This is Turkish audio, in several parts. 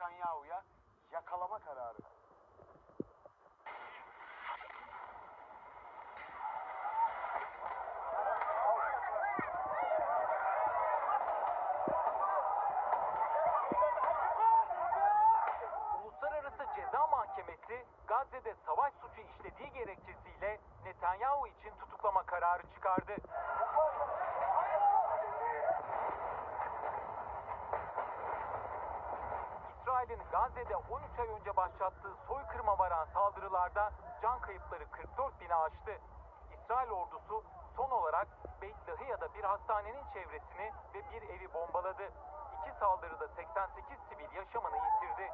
Netanyahu'ya yakalama kararı. Uluslararası Ceza Mahkemesi Gazze'de savaş suçu işlediği gerekçesiyle Netanyahu için tutuklama kararı çıkardı. İsrail'in Gazze'de 13 ay önce başlattığı soykırıma varan saldırılarda can kayıpları 44 bini aştı. İsrail ordusu son olarak Beit Lahiya'da bir hastanenin çevresini ve bir evi bombaladı. İki saldırıda 88 sivil yaşamını yitirdi.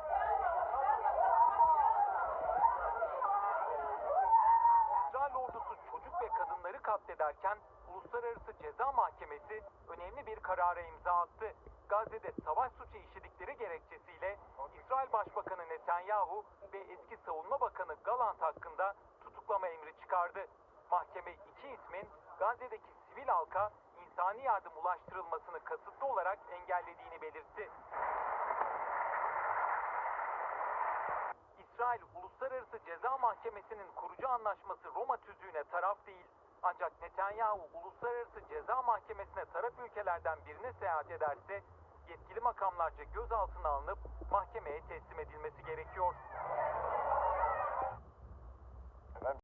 İsrail ordusu çocuk ve kadınları katlederken Uluslararası Ceza Mahkemesi bir karara imza attı. Gazze'de savaş suçu işledikleri gerekçesiyle İsrail Başbakanı Netanyahu ve eski Savunma Bakanı Galant hakkında tutuklama emri çıkardı. Mahkeme iki ismin Gazze'deki sivil halka insani yardım ulaştırılmasını kasıtlı olarak engellediğini belirtti. İsrail Uluslararası Ceza Mahkemesi'nin kurucu anlaşması Roma tüzüğüne taraf değil. Ancak Netanyahu Uluslararası Ceza Mahkemesi'ne taraf ülkelerden birine seyahat ederse yetkili makamlarca gözaltına alınıp mahkemeye teslim edilmesi gerekiyor.